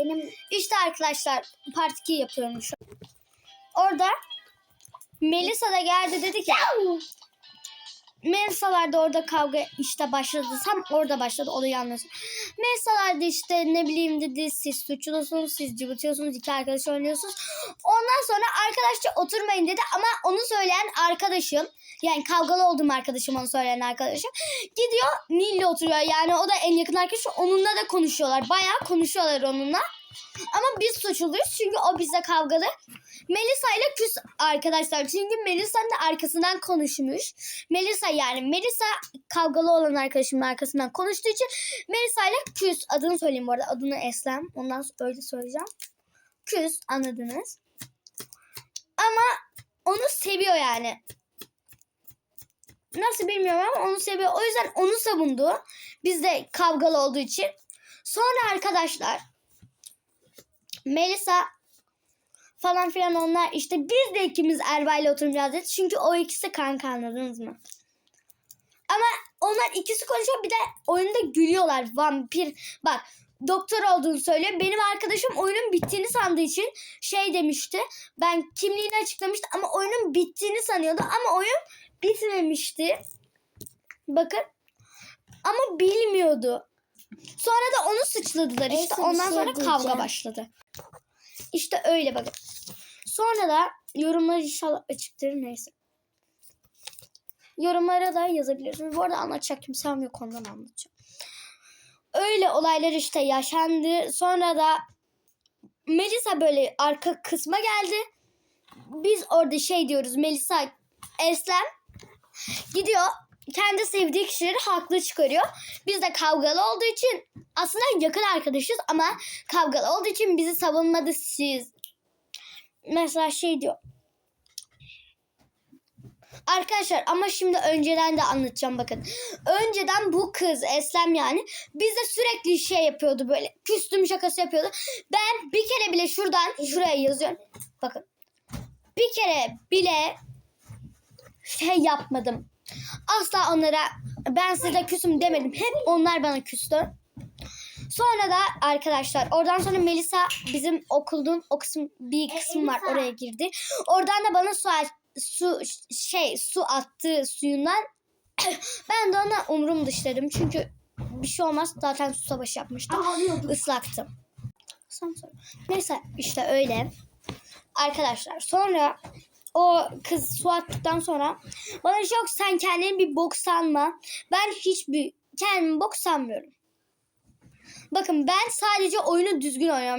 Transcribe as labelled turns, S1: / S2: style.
S1: Benim
S2: İşte arkadaşlar part 2 yapıyorum şu an. Orada Melisa da geldi dedi ki Melisa'lar da orada kavga işte başladı. Tam orada başladı olayı anlasın. Melisa'lar da işte ne bileyim dedi siz suçlusunuz siz cıvıtıyorsunuz iki arkadaş oynuyorsunuz. Ondan sonra arkadaşça oturmayın dedi ama onu söyleyen arkadaşım yani kavgalı olduğum arkadaşım onu söyleyen arkadaşım gidiyor Nil'le oturuyor yani o da en yakın arkadaşı onunla da konuşuyorlar bayağı konuşuyorlar onunla. Ama biz suçluyuz çünkü o bizle kavgalı. Melisa ile küs arkadaşlar. Çünkü Melisa'nın da arkasından konuşmuş. Melisa yani Melisa kavgalı olan arkadaşımın arkasından konuştuğu için Melisa ile küs. Adını söyleyeyim bu arada. Adını Eslem. Ondan sonra öyle söyleyeceğim. Küs anladınız. Ama onu seviyor yani. Nasıl bilmiyorum ama onu seviyor. O yüzden onu savundu. Biz de kavgalı olduğu için. Sonra arkadaşlar Melisa falan filan onlar işte biz de ikimiz Erva ile oturmayacağız dedi. Çünkü o ikisi kanka anladınız mı? Ama onlar ikisi konuşuyor bir de oyunda gülüyorlar. Vampir bak doktor olduğunu söylüyor. Benim arkadaşım oyunun bittiğini sandığı için şey demişti. Ben kimliğini açıklamıştı ama oyunun bittiğini sanıyordu ama oyun bitmemişti. Bakın. Ama bilmiyordu. Sonra da onu suçladılar işte.
S1: Bir
S2: Ondan
S1: şey
S2: sonra kavga
S1: diyeceğim.
S2: başladı. İşte öyle bakın. Sonra da yorumlar inşallah açıktır neyse. Yorumlara da yazabilirsiniz. Bu arada anlatacak kimsem yok ondan anlatacağım. Öyle olaylar işte yaşandı. Sonra da Melisa böyle arka kısma geldi. Biz orada şey diyoruz Melisa Eslem gidiyor kendi sevdiği kişileri haklı çıkarıyor. Biz de kavgalı olduğu için aslında yakın arkadaşız ama kavgalı olduğu için bizi savunmadı siz. Mesela şey diyor. Arkadaşlar ama şimdi önceden de anlatacağım bakın. Önceden bu kız Eslem yani bize sürekli şey yapıyordu böyle küstüm şakası yapıyordu. Ben bir kere bile şuradan şuraya yazıyorum. Bakın. Bir kere bile şey yapmadım. Asla onlara ben size küsüm demedim. Hep onlar bana küstü. Sonra da arkadaşlar oradan sonra Melisa bizim okulun o kısım bir kısım var oraya girdi. Oradan da bana su su şey su attı suyundan. ben de ona umurum dışladım çünkü bir şey olmaz zaten su savaşı yapmıştım. Islaktım. Neyse işte öyle. Arkadaşlar sonra o kız su attıktan sonra bana yok sen kendini bir bok sanma. Ben hiçbir kendimi bok sanmıyorum. Bakın ben sadece oyunu düzgün oynuyorum.